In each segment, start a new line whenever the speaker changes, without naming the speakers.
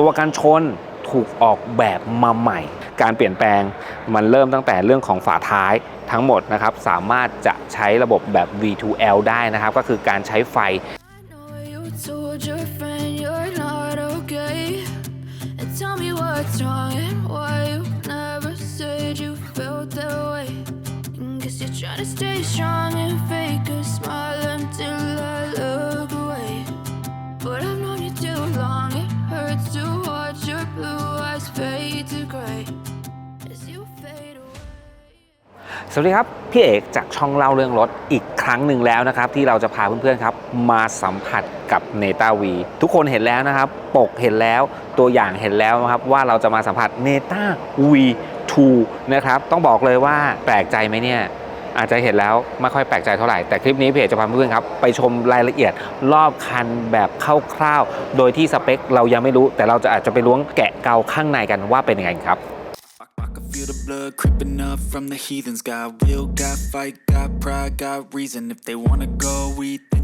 ตัวกันชนถูกออกแบบมาใหม่ การเปลี่ยนแปลงมันเริ่มตั้งแต่เรื่องของฝาท้ายทั้งหมดนะครับ สามารถจะใช้ระบบแบบ V2L ได้นะครับ ก็คือการใช้ไฟ
I know you told
สวัสดีครับ พี่เอกจากช่องเล่าเรื่องรถอีกครั้งหนึ่งแล้วนะครับ ที่เราจะพาเพื่อนๆครับ มาสัมผัสกับเนต้าวีทุกคนเห็นแล้วนะครับ ปกเห็นแล้วตัวอย่างเห็นแล้วนะครับ ว่าเราจะมาสัมผัสเนต้า V2 นะครับ ต้องบอกเลยว่าแปลกใจไหมเนี่ย อาจจะเห็นแล้วไม่ค่อยแปลกใจเท่าไหร่ แต่คลิปนี้เพจจะพาเพื่อนครับ ไปชมรายละเอียดรอบคันแบบคร่าวๆ โดยที่สเปคเรายังไม่รู้ แต่เราจะอาจจะไปล้วงแกะเกาข้างในกันว่าเป็นยังไงครับ
feel the blood creeping up from the heathens. Got will, got fight, got pride, got reason. If they wanna go eat, then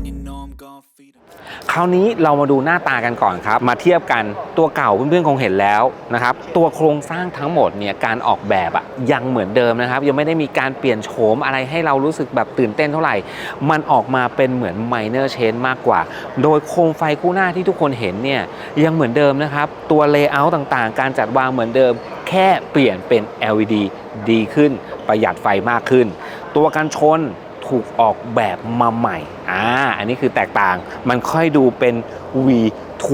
คราวนี้เรามาดูหน้าตากันก่อนครับ มาเทียบกันตัวเก่าเพื่อนๆคงเห็นแล้วนะครับ ตัวโครงสร้างทั้งหมดเนี่ยการออกแบบอะยังเหมือนเดิมนะครับ ยังไม่ได้มีการเปลี่ยนโฉมอะไรให้เรารู้สึกแบบตื่นเต้นเท่าไหร่ มันออกมาเป็นเหมือน minor change มากกว่า โดยโคมไฟคู่หน้าที่ทุกคนเห็นเนี่ยยังเหมือนเดิมนะครับ ตัว layout ต่างๆ การจัดวางเหมือนเดิม แค่เปลี่ยนเป็น LED ดีขึ้นประหยัดไฟมากขึ้น ตัวกันชน ถูกออกแบบมาใหม่ อ่า อันนี้คือแตกต่าง มันค่อยดูเป็น V2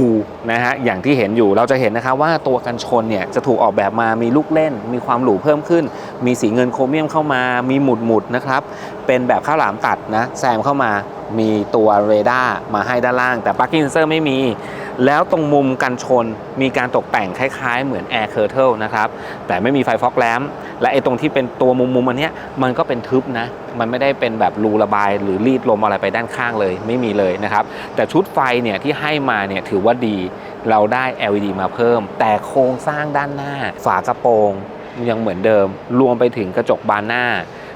นะฮะ อย่างที่เห็นอยู่ เราจะเห็นนะครับว่าตัวกันชนเนี่ยจะถูกออกแบบมา มีลูกเล่น มีความหรูเพิ่มขึ้น มีสีเงินโครเมียมเข้ามา มีหมุดหมุดๆนะครับ เป็นแบบข้าวหลามตัดนะ แซมเข้ามา มีตัวเรดาร์มาให้ด้านล่าง แต่ parking sensor ไม่มี แล้วตรงมุมกันชนมีการตกแต่งคล้ายๆ เหมือน Air Curtain นะครับ แต่ไม่มีไฟฟอกแลมและไอ้ตรงที่เป็นตัวมุมมุมๆอันนี้มันก็เป็นทึบนะ มันไม่ได้เป็นแบบรูระบายหรือรีดลมอะไรไปด้านข้างเลยไม่มีเลยนะครับ แต่ชุดไฟเนี่ยที่ให้มาเนี่ยถือว่าดีเราได้ LED มาเพิ่ม แต่โครงสร้างด้านหน้า ฝากระโปรงยังเหมือนเดิม รวมไปถึงกระจกบานหน้า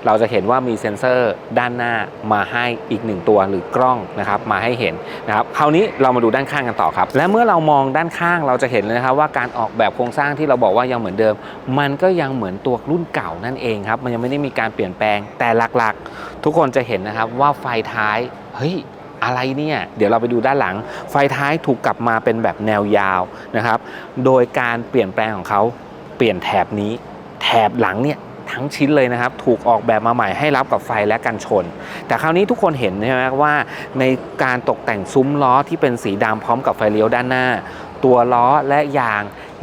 เราจะเห็นว่ามีเซ็นเซอร์ด้านหน้ามาให้อีกหนึ่งตัวหรือกล้องนะครับมาให้เห็นนะครับคราวนี้เรามาดูด้านข้างกันต่อครับ และเมื่อเรามองด้านข้างเราจะเห็นเลยนะครับว่าการออกแบบโครงสร้างที่เราบอกว่ายังเหมือนเดิม มันก็ยังเหมือนตัวรุ่นเก่านั่นเองครับมันยังไม่ได้มีการเปลี่ยนแปลงแต่หลักๆ ทุกคนจะเห็นนะครับว่าไฟท้ายเฮ้ยอะไรเนี่ย เดี๋ยวเราไปดูด้านหลัง ไฟท้ายถูกกลับมาเป็นแบบแนวยาวนะครับ โดยการเปลี่ยนแปลงของเขาเปลี่ยนแถบนี้ แถบหลังเนี่ย ทั้งชิ้นเลยนะครับ ถูกออกแบบมาใหม่ให้รับกับไฟและกันชน แต่คราวนี้ทุกคนเห็นใช่ไหมว่า ในการตกแต่งซุ้มล้อที่เป็นสีดำพร้อมกับไฟเลี้ยวด้านหน้า ตัวล้อและยาง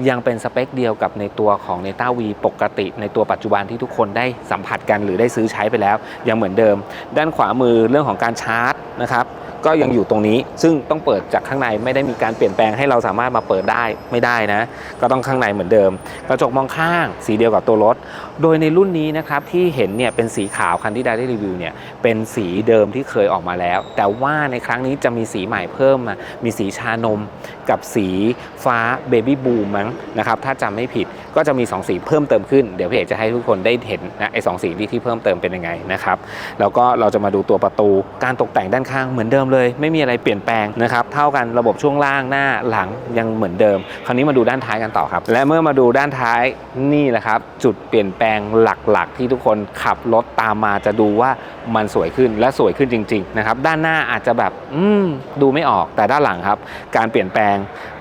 ยังเป็นสเปคเดียวกับในตัวของ n e t a V ปกติในตัวปัจจุบันที่ทุกคนได้สัมผัสกันหรือได้ซื้อใช้ไปแล้วยังเหมือนเดิม ด้านขวามือเรื่องของการชาร์จนะครับ ก็ยังอยู่ตรงนี้ ซึ่งต้องเปิดจากข้างในไม่ได้มีการเปลี่ยนแปลงให้เราสามารถมาเปิดได้ไม่ได้นะ ก็ต้องข้างในเหมือนเดิม กระจกมองข้าง สีเดียวกับตัวรถ โดยในรุ่นนี้นะครับที่เห็นเนี่ยเป็นสีขาวคันที่ได้ได้รีวิวเนี่ยเป็นสีเดิมที่เคยออกมาแล้ว แต่ว่าในครั้งนี้จะมีสีใหม่เพิ่มมามีสีชานม กับสีฟ้าเบบี้บูมมั้งนะครับถ้าจำไม่ผิดก็จะมี 2 สีเพิ่มเติมขึ้นเดี๋ยวพี่เอกจะให้ทุกคนได้เห็นนะไอ้สองสีที่ที่เพิ่มเติมเป็นยังไงนะครับแล้วก็เราจะมาดูตัวประตูการตกแต่งด้านข้างเหมือนเดิมเลยไม่มีอะไรเปลี่ยนแปลงนะครับเท่ากันระบบช่วงล่างหน้าหลังยังเหมือนเดิม คราวนี้มาดูด้านท้ายกันต่อครับ และเมื่อมาดูด้านท้ายนี่แหละครับ จุดเปลี่ยนแปลงหลักๆ ที่ทุกคนขับรถตามมาจะดูว่ามันสวยขึ้นและสวยขึ้นจริงๆนะครับด้านหน้าอาจจะแบบอืมดูไม่ออกแต่ด้านหลังครับ การเปลี่ยนแปลง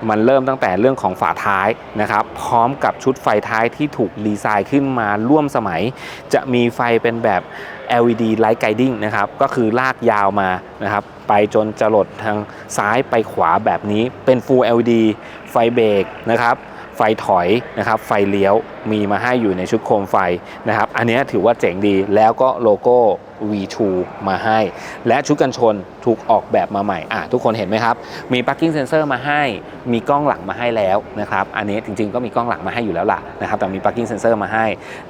มันเริ่มตั้งแต่เรื่องของฝาท้ายนะครับพร้อมกับชุดไฟท้ายที่ถูกดีไซน์ขึ้นมาร่วมสมัย จะมีไฟเป็นแบบ LED Light Guiding นะครับก็คือลากยาวมานะครับ ไปจนจะหลดทางซ้ายไปขวาแบบนี้เป็น Full LED ไฟเบรกนะครับไฟถอยนะครับ ไฟเลี้ยวมีมาให้อยู่ในชุดโคมไฟนะครับ อันนี้ถือว่าเจ๋งดีแล้วก็โลโก้ V2 มาให้ และชุดกันชนถูกออกแบบมาใหม่อะทุกคนเห็นไหมครับ มี parking sensor มาให้ มีกล้องหลังมาให้แล้วนะครับอันนี้จริงๆก็มีกล้องหลังมาให้อยู่แล้วล่ะนะครับแต่มี parking sensor มาให้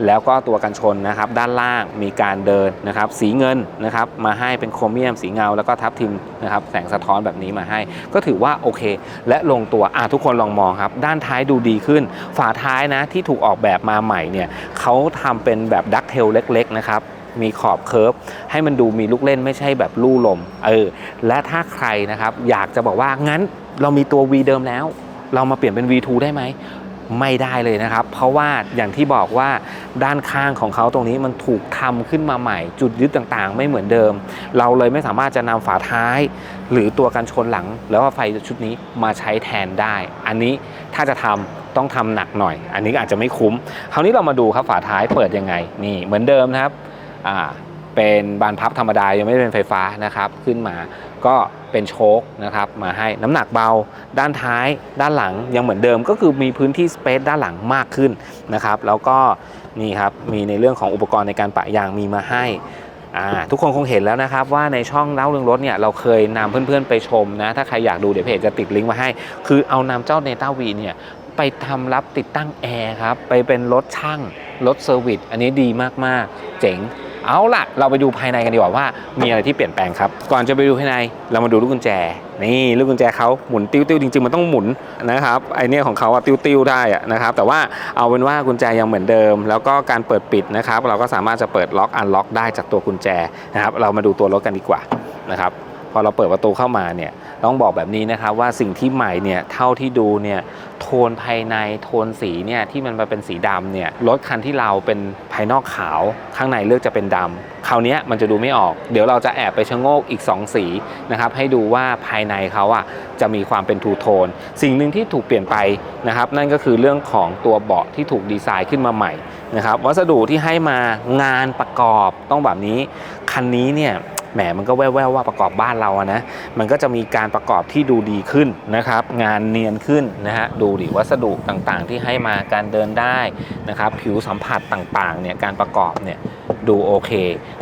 แล้วก็ตัวกันชนนะครับด้านล่างมีการเดินนะครับสีเงินนะครับมาให้เป็นโครเมียมสีเงา แล้วก็ทับทิมนะครับแสงสะท้อนแบบนี้มาให้ ก็ถือว่าโอเค และลงตัวอะทุกคนลองมองครับ ด้านท้ายดูดีขึ้น ฝาท้ายนะที่ถูกออกแบบมาใหม่เนี่ยเขาทำเป็นแบบดักเทลเล็กๆนะครับ มีขอบเคิร์ฟให้มันดูมีลูกเล่นไม่ใช่แบบลู่ลมเออและถ้าใครนะครับอยากจะบอกว่างั้นเรามีตัว V เดิมแล้ว เรามาเปลี่ยนเป็น V2 ได้ไหมไม่ได้เลยนะครับ เพราะว่าอย่างที่บอกว่าด้านข้างของเขาตรงนี้มันถูกทำขึ้นมาใหม่ จุดยึดต่างๆ ไม่เหมือนเดิม เราเลยไม่สามารถจะนำฝาท้าย หรือตัวกันชนหลัง แล้วว่าไฟชุดนี้มาใช้แทนได้ อันนี้ถ้าจะทำต้องทำหนักหน่อย อันนี้อาจจะไม่คุ้มคราวนี้เรามาดูครับฝาท้ายเปิดยังไงนี่เหมือนเดิมนะครับ อ่าเป็นบานพับธรรมดายังไม่เป็นไฟฟ้านะครับขึ้นมาก็เป็นโชคนะครับมาให้น้ำหนักเบาด้านท้ายด้านหลังยังเหมือนเดิมก็คือมีพื้นที่สเปซด้านหลังมากขึ้นนะครับแล้วก็นี่ครับมีในเรื่องของอุปกรณ์ในการปะยางมีมาให้ทุกคนคงเห็นแล้วนะครับว่าในช่องเล่าเรื่องรถเนี่ยเราเคยนำเพื่อนๆไปชมนะ ถ้าใครอยากดูเดี๋ยวเพจจะติดลิงก์มาให้ คือเอานำเจ้าเนต้าวีเนี่ย ไปทำรับติดตั้งแอร์ครับ ไปเป็นรถช่างรถเซอร์วิสอันนี้ดีมากๆ เจ๋ง เอาล่ะ เราไปดูภายในกันดีกว่าว่า มีอะไรที่เปลี่ยนแปลงครับ ก่อนจะไปดูภายในเรามาดูลูกกุญแจ นี่ลูกกุญแจเขาหมุนติ้วๆจริงๆ มันต้องหมุนนะครับไอเนี้ยของเขาอะติ้วๆได้อะนะครับแต่ว่าเอาเป็นว่ากุญแจยังเหมือนเดิม แล้วก็การเปิดปิดนะครับ เราก็สามารถจะเปิดล็อกอันล็อกได้จากตัวกุญแจนะครับเรามาดูตัวรถกันดีกว่านะครับพอเราเปิดประตูเข้ามาเนี่ย ต้องบอกแบบนี้นะครับว่าสิ่งที่ใหม่เนี่ยเท่าที่ดูเนี่ยโทนภายในโทนสีเนี่ยที่มันมาเป็นสีดำเนี่ยรถคันที่เราเป็นภายนอกขาว ข้างในเลือกจะเป็นดำคราวนี้มันจะดูไม่ออก เดี๋ยวเราจะแอบไปชะโงกอีก 2 สีนะครับให้ดูว่าภายในเขาอะจะมีความเป็นทูโทน สิ่งหนึ่งที่ถูกเปลี่ยนไปนะครับนั่นก็คือเรื่องของตัวเบาะที่ถูกดีไซน์ขึ้นมาใหม่นะครับวัสดุที่ให้มางานประกอบต้องแบบนี้คันนี้เนี่ย แหมมันก็แว่วๆว่าประกอบบ้านเราอะนะมันก็จะมีการประกอบที่ดูดีขึ้นนะครับ งานเนียนขึ้นนะฮะดูดิวัสดุต่างๆ ที่ให้มาการเดินได้นะครับ ผิวสัมผัสต่างๆเนี่ยการประกอบเนี่ยดูโอเค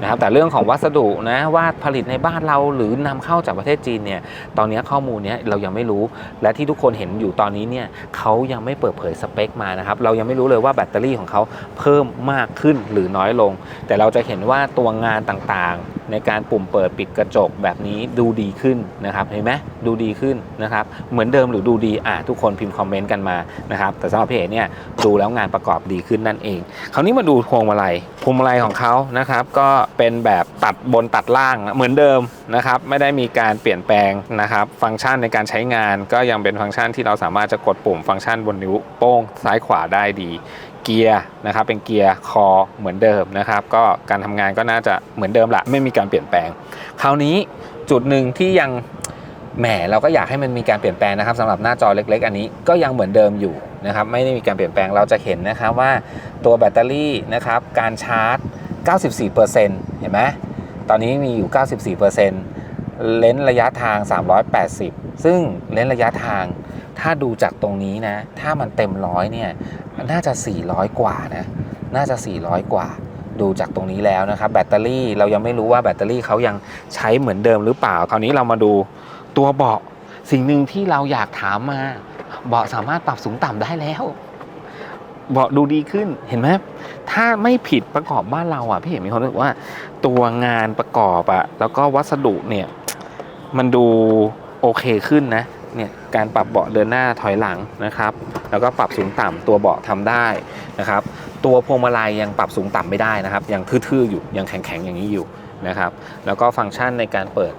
นะครับแต่เรื่องของวัสดุนะว่าผลิตในบ้านเราหรือนำเข้าจากประเทศจีนเนี่ยตอนนี้ข้อมูลเนี้ยเรายังไม่รู้ และที่ทุกคนเห็นอยู่ตอนนี้เนี่ยเขายังไม่เปิดเผยสเปคมานะครับเรายังไม่รู้เลยว่าแบตเตอรี่ของเขาเพิ่มมากขึ้นหรือน้อยลง แต่เราจะเห็นว่าตัวงานต่างๆ ในการปุ่มเปิดปิดกระจกแบบนี้ดูดีขึ้นนะครับเห็นไหมดูดีขึ้นนะครับเหมือนเดิมหรือดูดีอะทุกคนพิมพ์คอมเมนต์กันมานะครับแต่สำหรับพี่เอกเนี่ยดูแล้วงานประกอบดีขึ้นนั่นเอง คราวนี้มาดูพวงมาลัยพวงมาลัยของเขานะครับก็เป็นแบบตัดบนตัดล่างเหมือนเดิมนะครับไม่ได้มีการเปลี่ยนแปลงนะครับฟังก์ชันในการใช้งานก็ยังเป็นฟังก์ชันที่เราสามารถจะกดปุ่มฟังก์ชันบนนิ้วโป้งซ้ายขวาได้ดี เกียร์นะครับเป็นเกียร์คอเหมือนเดิมนะครับ ก็การทำงานก็น่าจะเหมือนเดิมละไม่มีการเปลี่ยนแปลง คราวนี้จุดหนึ่งที่ยังแหมเราก็อยากให้มันมีการเปลี่ยนแปลงนะครับสำหรับหน้าจอเล็ก ๆ อันนี้ก็ยังเหมือนเดิมอยู่นะครับไม่ได้มีการเปลี่ยนแปลงเราจะเห็นนะครับว่าตัวแบตเตอรี่นะครับการชาร์จ 94%เห็นไหมตอนนี้มีอยู่ 94%เลนส์ระยะทาง 380 ซึ่งเลนส์ระยะทาง ถ้าดูจากตรงนี้นะ ถ้ามันเต็มร้อยเนี่ย น่าจะ 400 กว่านะ น่าจะ 400 กว่า ดูจากตรงนี้แล้วนะครับ แบตเตอรี่เรายังไม่รู้ว่าแบตเตอรี่เขายังใช้เหมือนเดิมหรือเปล่า คราวนี้เรามาดูตัวเบาะ สิ่งหนึ่งที่เราอยากถามมา เบาะสามารถปรับสูงต่ำได้แล้ว เบาะดูดีขึ้น เห็นไหม ถ้าไม่ผิดประกอบบ้านเราอะ พี่เห็นมีความรู้สึกว่า ตัวงานประกอบอะ แล้วก็วัสดุเนี่ย มันดูโอเคขึ้นนะ การปรับเบาะเดินหน้าถอยหลังนะครับ แล้วก็ปรับสูงต่ำตัวเบาะทำได้นะครับ ตัวพวงมาลัยยังปรับสูงต่ำไม่ได้นะครับ ยังทื่อๆอยู่ยังแข็งๆอย่างนี้อยู่นะครับ แล้วก็ฟังก์ชันในการเปิด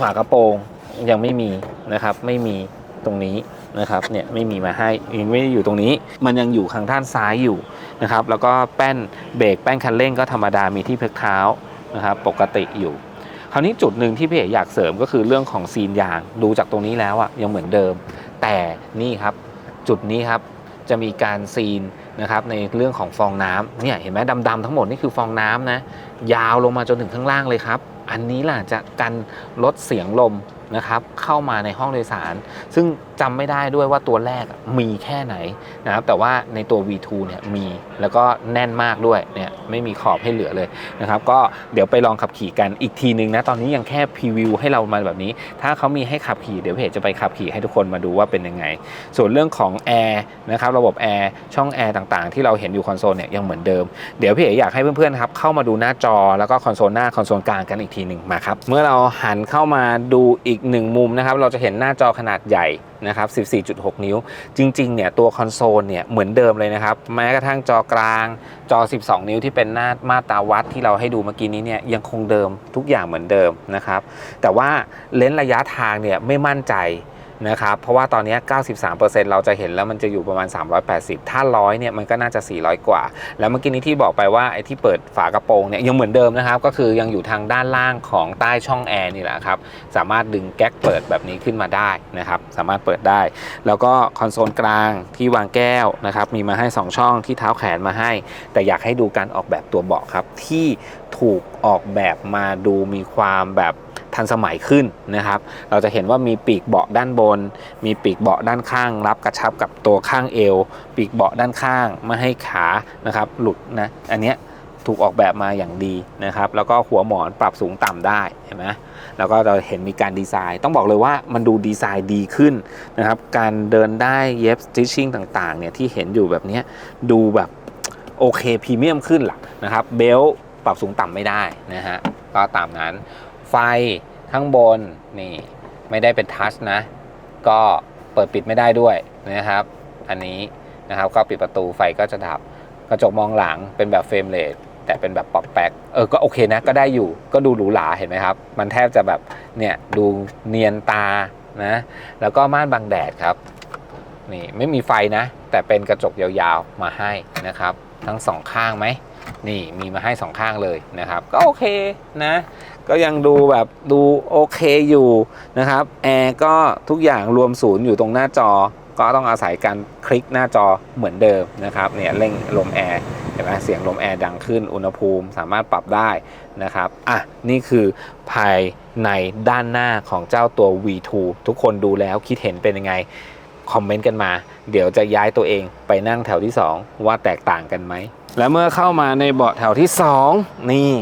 ฝากระโปรงยังไม่มีนะครับ ไม่มีตรงนี้นะครับเนี่ยไม่มีมาให้ยังไม่ได้อยู่ตรงนี้ มันยังอยู่ข้างด้านซ้ายอยู่นะครับ แล้วก็แป้นเบรกแป้นคันเร่งก็ธรรมดามีที่เพิกเท้านะครับ ปกติอยู่ คราวนี้จุดหนึ่งที่พี่เอกอยากเสริมก็คือเรื่องของซีนยางดูจากตรงนี้แล้วอะยังเหมือนเดิม แต่นี่ครับจุดนี้ครับจะมีการซีนนะครับในเรื่องของฟองน้ำเนี่ยเห็นไหมดำๆทั้งหมดนี่คือฟองน้ำนะยาวลงมาจนถึงข้างล่างเลยครับ อันนี้ล่ะจะกันลดเสียงลม นะครับเข้ามาในห้องโดยสาร ซึ่งจำไม่ได้ด้วยว่าตัวแรกมีแค่ไหนนะครับแต่ว่าในตัว V2 เนี่ยมีแล้วก็แน่นมากด้วยเนี่ยไม่มีขอบให้เหลือเลยนะครับก็เดี๋ยวไปลองขับขี่กันอีกทีนึงนะตอนนี้ยังแค่พรีวิวให้เรามาแบบนี้ ถ้าเขามีให้ขับขี่เดี๋ยวเพจจะไปขับขี่ให้ทุกคนมาดูว่าเป็นยังไง ส่วนเรื่องของแอร์นะครับระบบแอร์ช่องแอร์ต่างๆ ที่เราเห็นอยู่คอนโซลเนี่ยยังเหมือนเดิมเดี๋ยวพี่เอ๋อยากให้เพื่อนๆครับเข้ามาดูหน้าจอแล้วก็คอนโซลหน้าคอนโซลกลางกันอีกทีหนึ่งมาครับเมื่อเราหันเข้ามาดูอีกหนึ่งมุมนะครับ เราจะเห็นหน้าจอขนาดใหญ่นะครับ 14.6 นิ้ว จริงๆ เนี่ยตัวคอนโซลเนี่ยเหมือนเดิมเลยนะครับ แม้กระทั่งจอกลาง จอ 12 นิ้วที่เป็นหน้ามาตราวัดที่เราให้ดูเมื่อกี้นี้เนี่ยยังคงเดิมทุกอย่างเหมือนเดิมนะครับ แต่ว่าเลนส์ระยะทางเนี่ยไม่มั่นใจ นะครับ เพราะว่าตอนนี้ 93%เราจะเห็นแล้วมันจะอยู่ประมาณ 380 ถ้าร้อยเนี่ย มันก็น่าจะ 400 กว่า แล้วเมื่อกี้นี้ที่บอกไปว่าไอ้ที่เปิดฝากระโปรงเนี่ยยังเหมือนเดิมนะครับ ก็คือยังอยู่ทางด้านล่างของใต้ช่องแอร์นี่แหละครับ สามารถดึงแก๊กเปิดแบบนี้ขึ้นมาได้นะครับ สามารถเปิดได้ แล้วก็คอนโซลกลางที่วางแก้วนะครับ มีมาให้ 2 ช่องที่เท้าแขนมาให้ แต่อยากให้ดูการออกแบบตัวเบาะครับที่ถูกออกแบบมาดูมีความแบบ ทันสมัยขึ้นนะครับ เราจะเห็นว่ามีปีกเบาะด้านบน มีปีกเบาะด้านข้าง รับกระชับกับตัวข้างเอว ปีกเบาะด้านข้างไม่ให้ขานะครับ หลุดนะ อันเนี้ยถูกออกแบบมาอย่างดีนะครับ แล้วก็หัวหมอนปรับสูงต่ำได้เห็นไหมแล้วก็เราเห็นมีการดีไซน์ ต้องบอกเลยว่ามันดูดีไซน์ดีขึ้นนะครับ การเดินได้เย็บ stitching ต่างๆเนี่ยที่เห็นอยู่แบบนี้ดูแบบโอเคพรีเมียมขึ้นหลักนะครับ เบลต์ปรับสูงต่ำไม่ได้นะฮะ ก็ตามนั้น ไฟ ข้างบนนี่ไม่ได้เป็นทัชนะ ก็เปิดปิดไม่ได้ด้วยนะครับ อันนี้นะครับก็ปิดประตูไฟก็จะดับกระจกมองหลังเป็นแบบเฟรมเลสแต่เป็นแบบปอกแปกเออก็โอเคนะก็ได้อยู่ก็ดูหรูหราเห็นไหมครับ มันแทบจะแบบเนี่ยดูเนียนตานะแล้วก็ม่านบังแดดครับนี่ไม่มีไฟนะ แต่เป็นกระจกยาวๆมาให้นะครับ ทั้งสองข้างไหมนี่มีมาให้สองข้างเลยนะครับ ก็โอเคนะ ก็ยังดูแบบดูโอเคอยู่นะครับแอร์ก็ทุกอย่างรวมศูนย์อยู่ตรงหน้าจอ ก็ต้องอาศัยการคลิกหน้าจอเหมือนเดิมนะครับเนี่ยเร่งลมแอร์เห็นไหมเสียงลมแอร์ดังขึ้นอุณหภูมิสามารถปรับได้นะครับอะนี่คือภายในด้านหน้าของเจ้าตัว V2 ทุกคนดูแล้วคิดเห็นเป็นยังไงคอมเมนต์กันมา เดี๋ยวจะย้ายตัวเองไปนั่งแถวที่ 2 ว่าแตกต่างกันไหม และเมื่อเข้ามาในเบาะแถวที่ 2 นี่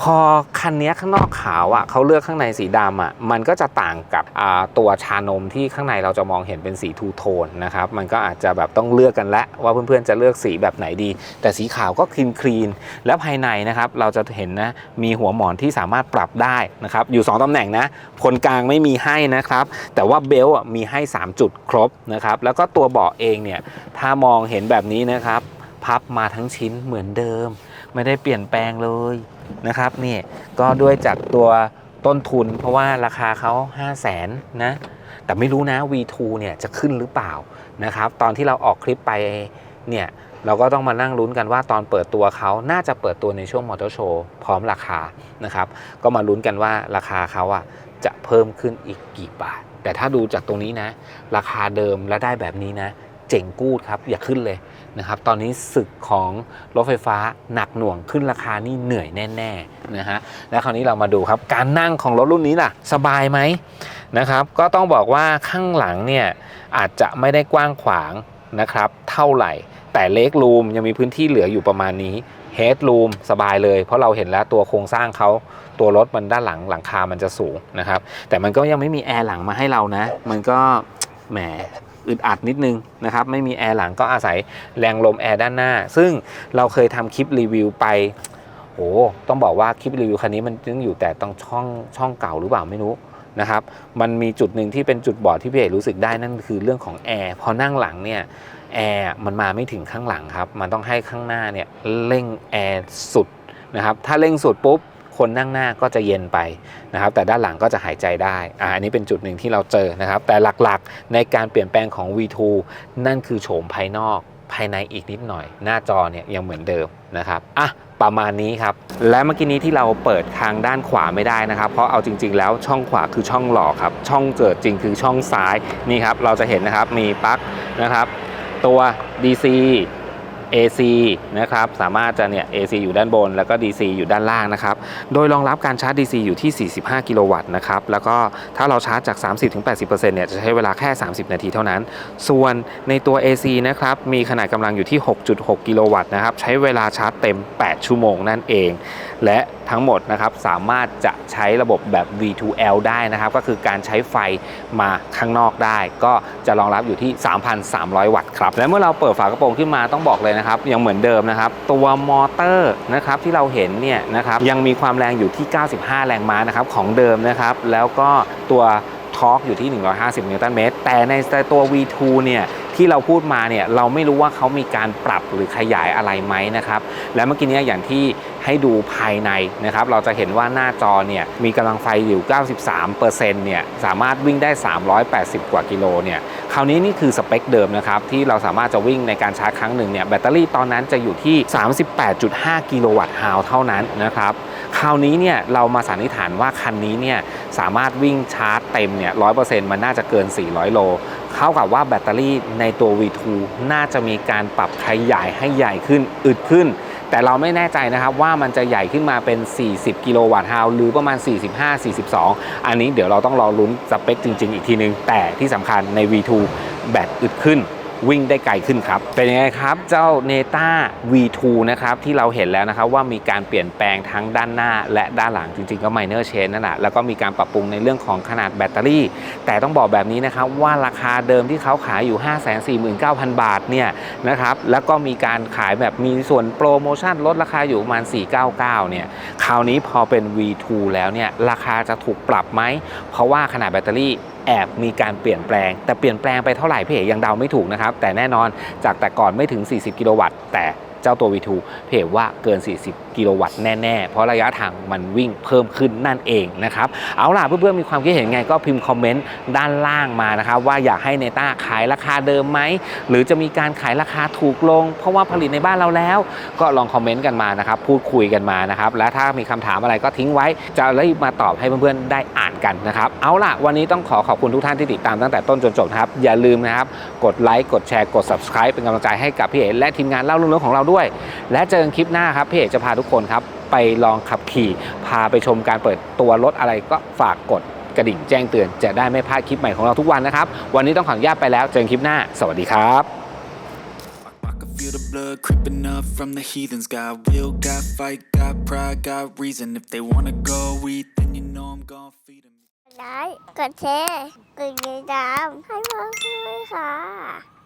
พอคันนี้ข้างนอกขาวอะ่ะเขาเลือกข้างในสีดำอะ่ะมันก็จะต่างกับตัวชานมที่ข้างในเราจะมองเห็นเป็นสีทูโทนนะครับมันก็อาจจะแบบต้องเลือกกันแล้วว่าเพื่อนๆจะเลือกสีแบบไหนดี แต่สีขาวก็คลีนคลีนแล้วภายในนะครับเราจะเห็นนะมีหัวหมอนที่สามารถปรับได้นะครับอยู่ 2ตำแหน่งนะคนกลางไม่มีให้นะครับแต่ว่าเบล์มีให้ 3 จุดครบนะครับแล้วก็ตัวเบาะเองเนี่ยถ้ามองเห็นแบบนี้นะครับพับมาทั้งชิ้นเหมือนเดิม ไม่ได้เปลี่ยนแปลงเลย นะครับนี่ก็ด้วยจากตัวต้นทุน เพราะว่าราคาเขา 5 0 0แสนนะแต่ไม่รู้นะ V2 เนี่ยจะขึ้นหรือเปล่านะครับตอนที่เราออกคลิปไปเนี่ยเราก็ต้องมานั่งลุ้นกันว่าตอนเปิดตัวเขาน่าจะเปิดตัวในช่วงมอเตอร์โชว์พร้อมราคานะครับ ก็มาลุ้นกันว่าราคาเขาอะจะเพิ่มขึ้นอีกกี่บาท แต่ถ้าดูจากตรงนี้นะ ราคาเดิมและได้แบบนี้นะ เจ๋งกูดครับ อย่าขึ้นเลย นะครับตอนนี้ศึกของรถไฟฟ้าหนักหน่วงขึ้นราคานี่เหนื่อยแน่ๆนะฮะแล้วคราวนี้เรามาดูครับการนั่งของรถรุ่นนี้ล่ะ สบายไหมนะครับก็ต้องบอกว่าข้างหลังเนี่ยอาจจะไม่ได้กว้างขวางนะครับเท่าไหร่ แต่เล็กรูมยังมีพื้นที่เหลืออยู่ประมาณนี้เฮดรูมสบายเลย เพราะเราเห็นแล้วตัวโครงสร้างเขาตัวรถมันด้านหลังหลังคามันจะสูงนะครับ แต่มันก็ยังไม่มีแอร์หลังมาให้เรานะ มันก็แหม อึดอัดนิดนึงนะครับไม่มีแอร์หลังก็อาศัยแรงลมแอร์ด้านหน้า ซึ่งเราเคยทำคลิปรีวิวไปโอ้ต้องบอกว่าคลิปรีวิวคันนี้มันยังอยู่แต่ตรงช่องช่องเก่าหรือเปล่าไม่รู้นะครับ มันมีจุดหนึ่งที่เป็นจุดบอดที่พี่เอกรู้สึกได้นั่นคือเรื่องของแอร์พอนั่งหลังเนี่ยแอร์มันมาไม่ถึงข้างหลังครับ มันต้องให้ข้างหน้าเนี่ยเร่งแอร์สุดนะครับ ถ้าเร่งสุดปุ๊บ คนนั่งหน้าก็จะเย็นไปนะครับ แต่ด้านหลังก็จะหายใจได้อ่าอันนี้เป็นจุดหนึ่งที่เราเจอนะครับ แต่หลักๆในการเปลี่ยนแปลงของ V2 นั่นคือโฉมภายนอกภายในอีกนิดหน่อย หน้าจอเนี่ยยังเหมือนเดิมนะครับอะประมาณนี้ครับ และเมื่อกี้นี้ที่เราเปิดทางด้านขวาไม่ได้นะครับ เพราะเอาจริง ๆ แล้วช่องขวาคือช่องหลอกครับ ช่องเกิดจริงคือช่องซ้ายนี่ครับ เราจะเห็นนะครับมีปลั๊กนะครับ ตัว DC AC นะครับสามารถจะเนี่ย AC อยู่ด้านบน แล้วก็ DC อยู่ด้านล่างนะครับโดยรองรับการชาร์จ DC อยู่ที่ 45 กิโลวัตต์นะครับแล้วก็ถ้าเราชาร์จจาก 30-80%เนี่ยจะใช้เวลาแค่ 30 นาทีเท่านั้น ส่วนในตัว AC นะครับมีขนาดกำลังอยู่ที่ 6.6 กิโลวัตต์นะครับใช้เวลาชาร์จเต็ม 8 ชั่วโมงนั่นเอง และทั้งหมดนะครับสามารถจะใช้ระบบแบบ V2L ได้นะครับ ก็คือการใช้ไฟมาข้างนอกได้ ก็จะรองรับอยู่ที่ 3,300 วัตต์ครับ และเมื่อเราเปิดฝากระโปรงขึ้นมาต้องบอกเลยนะครับ ยังเหมือนเดิมนะครับ ตัวมอเตอร์นะครับที่เราเห็นเนี่ยนะครับยังมีความแรงอยู่ที่ 95 แรงม้านะครับของเดิมนะครับ แล้วก็ตัวทอร์กอยู่ที่ 150 นิวตันเมตร แต่ในตัว V2 เนี่ย ที่เราพูดมาเนี่ยเราไม่รู้ว่าเขามีการปรับหรือขยายอะไรไหมนะครับและเมื่อกี้นี้อย่างที่ให้ดูภายในนะครับเราจะเห็นว่าหน้าจอเนี่ยมีกำลังไฟอยู่ 93%เนี่ยสามารถวิ่งได้ 380 กว่ากิโลเนี่ยคราวนี้นี่คือสเปคเดิมนะครับที่เราสามารถจะวิ่งในการชาร์จครั้งหนึ่งเนี่ยแบตเตอรี่ตอนนั้นจะอยู่ที่ 38.5 กิโลวัตต์ฮาวเท่านั้นนะครับ คราวนี้เนี่ยเรามาสันนิษฐานว่าคันนี้เนี่ยสามารถวิ่งชาร์จเต็มเนี่ย100%มันน่าจะเกิน 400 โลเข้ากับว่าแบตเตอรี่ในตัว V2 น่าจะมีการปรับขยายให้ใหญ่ขึ้นอึดขึ้น แต่เราไม่แน่ใจนะครับว่ามันจะใหญ่ขึ้นมาเป็น 40 กิโลวัตต์ฮาวหรือประมาณ 45 42 อันนี้เดี๋ยวเราต้องรอลุ้นสเปคจริง ๆ อีกทีนึง แต่ที่สำคัญใน V2 แบตอึดขึ้น วิ่งได้ไกลขึ้นครับ เป็นยังไงครับเจ้า Neta V2 นะครับที่เราเห็นแล้วนะครับว่ามีการเปลี่ยนแปลงทั้งด้านหน้า และด้านหลังจริงๆก็ minor change นั่นแหละแล้วก็มีการปรับปรุงในเรื่องของขนาดแบตเตอรี่ แต่ต้องบอกแบบนี้นะครับว่าราคาเดิมที่เขาขายอยู่ 549,000 บาทเนี่ยนะครับแล้วก็มีการขายแบบมีส่วนโปรโมชั่นลดราคาอยู่ประมาณ 499 เนี่ยคราวนี้พอเป็น V2 แล้วเนี่ยราคาจะถูกปรับไหม เพราะว่าขนาดแบตเตอรี่ แอบมีการเปลี่ยนแปลง แต่เปลี่ยนแปลงไปเท่าไหร่พี่เอกยังเดาไม่ถูกนะครับ แต่แน่นอนจากแต่ก่อนไม่ถึง 40 กิโลวัตต์แต่เจ้าตัว V2 พี่เอกว่าเกิน 40 กิโลวัตต์แน่ๆ เพราะระยะทางมันวิ่งเพิ่มขึ้นนั่นเองนะครับ เอาล่ะเพื่อนๆมีความคิดเห็นไงก็พิมพ์คอมเมนต์ด้านล่างมานะครับ ว่าอยากให้เนต้าขายราคาเดิมไหม หรือจะมีการขายราคาถูกลง เพราะว่าผลิตในบ้านเราแล้ว ก็ลองคอมเมนต์กันมานะครับ พูดคุยกันมานะครับ และถ้ามีคำถามอะไรก็ทิ้งไว้ จะรีบมาตอบให้เพื่อนๆได้อ่านกันนะครับ เอาล่ะวันนี้ต้องขอขอบคุณทุกท่านที่ติดตามตั้งแต่ต้นจนจบครับ อย่าลืมนะครับ กดไลค์ กดแชร์ กด subscribe เป็นกำลังใจให้กับพี่เอกและทีมงานเล่าเรื่องของเราด้วย และเจอกันคลิปหน้าครับ พี่เอกจะพาทุกกคนครับ ไปลองขับขี่ พาไปชมการเปิดตัวรถอะไรก็ฝากกดกระดิ่งแจ้งเตือนจะได้ไม่พลาดคลิปใหม่ของเราทุกวันนะครับ วันนี้ต้องขออนุญาตไปแล้วเจอกันคลิปหน้า สวัสดีครับ
feel the blood creeping up from the heathens. Got will, got fight, got pride, got reason. If they wanna go eat, then you know I'm gonna feed them.
ไลค์กดแชร์กดติดตามให้พ่อด้วยค่ะ